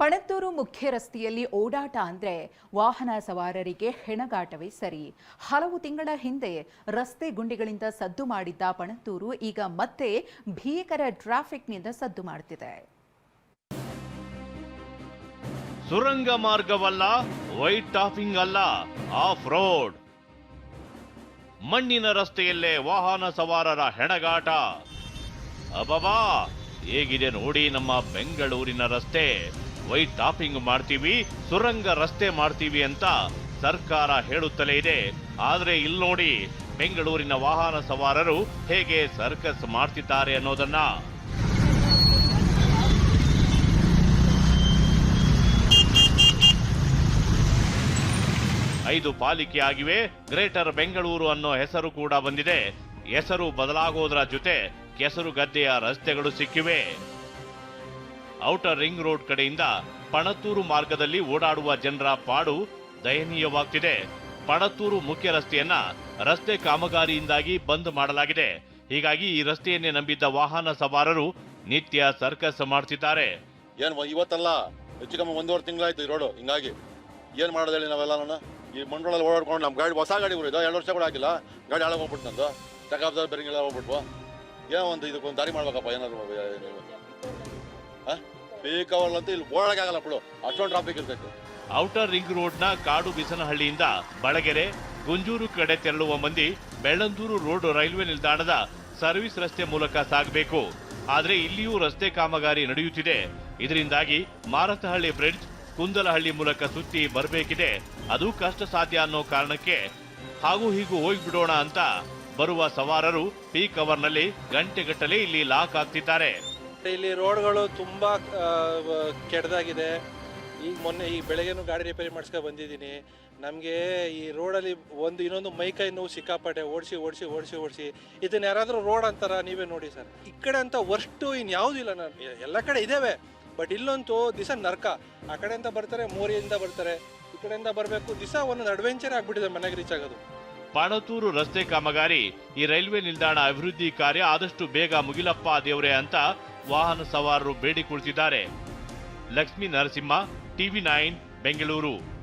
ಪಣತ್ತೂರು ಮುಖ್ಯ ರಸ್ತೆಯಲ್ಲಿ ಓಡಾಟ ಅಂದ್ರೆ ವಾಹನ ಸವಾರರಿಗೆ ಹೆಣಗಾಟವೇ ಸರಿ. ಹಲವು ತಿಂಗಳ ಹಿಂದೆ ರಸ್ತೆ ಗುಂಡಿಗಳಿಂದ ಸದ್ದು ಮಾಡಿದ್ದ ಪಣತ್ತೂರು ಈಗ ಮತ್ತೆ ಭೀಕರ ಟ್ರಾಫಿಕ್ನಿಂದ ಸದ್ದು ಮಾಡುತ್ತಿದೆ ಸುರಂಗ ಮಾರ್ಗವಲ್ಲ, ವೈಟ್ ಟಾಪಿಂಗ್ ಅಲ್ಲ, ಆಫ್ ರೋಡ್. ಮಣ್ಣಿನ ರಸ್ತೆಯಲ್ಲೇ ವಾಹನ ಸವಾರರ ಹೆಣಗಾಟ. ಅಬಬಾ ಹೇಗಿದೆ ನೋಡಿ ನಮ್ಮ ಬೆಂಗಳೂರಿನ ರಸ್ತೆ. ವೈಟ್ ಟಾಪಿಂಗ್ ಮಾಡ್ತೀವಿ, ಸುರಂಗ ರಸ್ತೆ ಮಾಡ್ತೀವಿ ಅಂತ ಸರ್ಕಾರ ಹೇಳುತ್ತಲೇ ಇದೆ. ಆದ್ರೆ ಇಲ್ಲಿ ನೋಡಿ ಬೆಂಗಳೂರಿನ ವಾಹನ ಸವಾರರು ಹೇಗೆ ಸರ್ಕಸ್ ಮಾಡ್ತಿದ್ದಾರೆ ಅನ್ನೋದನ್ನ. ಐದು ಪಾಲಿಕೆ ಆಗಿವೆ, ಗ್ರೇಟರ್ ಬೆಂಗಳೂರು ಅನ್ನೋ ಹೆಸರು ಕೂಡ ಬಂದಿದೆ. ಹೆಸರು ಬದಲಾಗೋದರ ಜೊತೆ ಕೆಸರು ಗದ್ದೆಯ ರಸ್ತೆಗಳು ಸಿಕ್ಕಿವೆ. ಔಟರ್ ರಿಂಗ್ ರೋಡ್ ಕಡೆಯಿಂದ ಪಣತ್ತೂರು ಮಾರ್ಗದಲ್ಲಿ ಓಡಾಡುವ ಜನರ ಪಾಡು ದಯನೀಯವಾಗ್ತಿದೆ. ಪಣತ್ತೂರು ಮುಖ್ಯ ರಸ್ತೆಯನ್ನ ರಸ್ತೆ ಕಾಮಗಾರಿಯಿಂದಾಗಿ ಬಂದ್ ಮಾಡಲಾಗಿದೆ. ಹೀಗಾಗಿ ಈ ರಸ್ತೆಯನ್ನೇ ನಂಬಿದ್ದ ವಾಹನ ಸವಾರರು ನಿತ್ಯ ಸರ್ಕಸ್ ಮಾಡ್ತಿದ್ದಾರೆ. ಏನ್ ಇವತ್ತಲ್ಲ, ಹೆಚ್ಚು ಕಮ್ಮಿ ಒಂದೂವರೆ ತಿಂಗಳಾಯ್ತು ಈ ರೋಡು ಹಿಂಗಾಗಿ ಏನ್ ಮಾಡೋದು ಹೇಳಿ ನಾವೆಲ್ಲ ಈ ಮಂಡಳಲ್ಲಿ ಓಡಾಡ್ಕೊಂಡು ನಮ್ಮ ಗಾಡಿ, ಹೊಸ ಗಾಡಿ ಬರೋದು ಎರಡು ವರ್ಷ ಕೂಡ ಆಗಿಲ್ಲ. ಗಾಡಿ ಹಾಳಾಗಿ ಹೋಗ್ಬಿಟ್ಟು ನಂದು. ಚೆಕಪ್ ಬೆರಿಂಗೆಲ್ಲ ಹೋಗ್ಬಿಟ್ವು. ಏನೋ ಒಂದು ಇದಕ್ಕೊಂದು ದಾರಿ ಮಾಡ್ಬೇಕಪ್ಪ, ಏನಾದ್ರು ಪೀಕ್ ಅವರ್ಲಂತೂ ಇಲ್ಲಿ ಓಡಾಡಕ್ಕೆ ಆಗಲ್ಲ ಬಿಡು. ಅಷ್ಟೊಂದು ಟ್ರಾಫಿಕ್ ಇರ್ತೈತೆ ಔಟರ್ ರಿಂಗ್ ರೋಡ್ನ ಕಾಡು ಬಿಸನಹಳ್ಳಿಯಿಂದ ಬಳಗೆರೆ ಗುಂಜೂರು ಕಡೆ ತೆರಳುವ ಮಂದಿ ಬೆಳ್ಳಂದೂರು ರೋಡ್ ರೈಲ್ವೆ ನಿಲ್ದಾಣದ ಸರ್ವಿಸ್ ರಸ್ತೆ ಮೂಲಕ ಸಾಗಬೇಕು. ಆದರೆ ಇಲ್ಲಿಯೂ ರಸ್ತೆ ಕಾಮಗಾರಿ ನಡೆಯುತ್ತಿದೆ. ಇದರಿಂದಾಗಿ ಮಾರತಹಳ್ಳಿ ಬ್ರಿಡ್ಜ್ ಕುಂದಲಹಳ್ಳಿ ಮೂಲಕ ಸುತ್ತಿ ಬರಬೇಕಿದೆ. ಅದು ಕಷ್ಟ ಸಾಧ್ಯ ಅನ್ನೋ ಕಾರಣಕ್ಕೆ ಹಾಗೂ ಹೀಗೂ ಹೋಗಿಬಿಡೋಣ ಅಂತ ಬರುವ ಸವಾರರು ಪೀಕ್ ಅವರ್ನಲ್ಲಿ ಗಂಟೆಗಟ್ಟಲೆ ಇಲ್ಲಿ ಲಾಕ್ ಆಗ್ತಿದ್ದಾರೆ. ಇಲ್ಲಿ ರೋಡ್ಗಳು ತುಂಬಾ ಕೆಟ್ಟದಾಗಿದೆ ಈಗ ಮೊನ್ನೆ ಈ ಬೆಳಗ್ಗೆನೂ ಗಾಡಿ ರಿಪೇರಿ ಮಾಡಿಸ್ಕೊ ಬಂದಿದ್ದೀನಿ. ನಮಗೆ ಈ ರೋಡಲ್ಲಿ ಒಂದು ಇನ್ನೊಂದು ಮೈಕೈ ನೋವು ಸಿಕ್ಕಾಪಟ್ಟೆ, ಓಡಿಸಿ ಓಡಿಸಿ ಓಡಿಸಿ ಓಡಿಸಿ. ಇದನ್ನ ಯಾರಾದರೂ ರೋಡ್ ಅಂತಾರ ನೀವೇ ನೋಡಿ ಸರ್. ಈ ಕಡೆ ಅಂತ ವರ್ಸ್ಟು ಇನ್ಯಾವುದಿಲ್ಲ ನಾನು, ಎಲ್ಲ ಕಡೆ ಇದ್ದೇವೆ ಬಟ್ ಇಲ್ಲಂತೂ ದಿಸ ನರ್ಕ. ಆ ಕಡೆಯಿಂದ ಬರ್ತಾರೆ ಮೋರಿಯಿಂದ ಬರ್ತಾರೆ. ಈ ಕಡೆಯಿಂದ ಬರಬೇಕು, ದಿಸ ಒಂದೊಂದು ಅಡ್ವೆಂಚರ್ ಆಗ್ಬಿಟ್ಟಿದೆ, ಮನೆಗೆ ರೀಚ್ ಆಗೋದು. ಪಾಣತೂರು ರಸ್ತೆ ಕಾಮಗಾರಿ ಈ ರೈಲ್ವೆ ನಿಲ್ದಾಣ ಅಭಿವೃದ್ಧಿ ಕಾರ್ಯ ಆದಷ್ಟು ಬೇಗ ಮುಗಿಲಪ್ಪ ದೇವರೇ ಅಂತ ವಾಹನ ಸವಾರರು ಬೇಡಿಕೊಳ್ತಿದ್ದಾರೆ. Lakshmi Narasimha, TV nine, Bengaluru.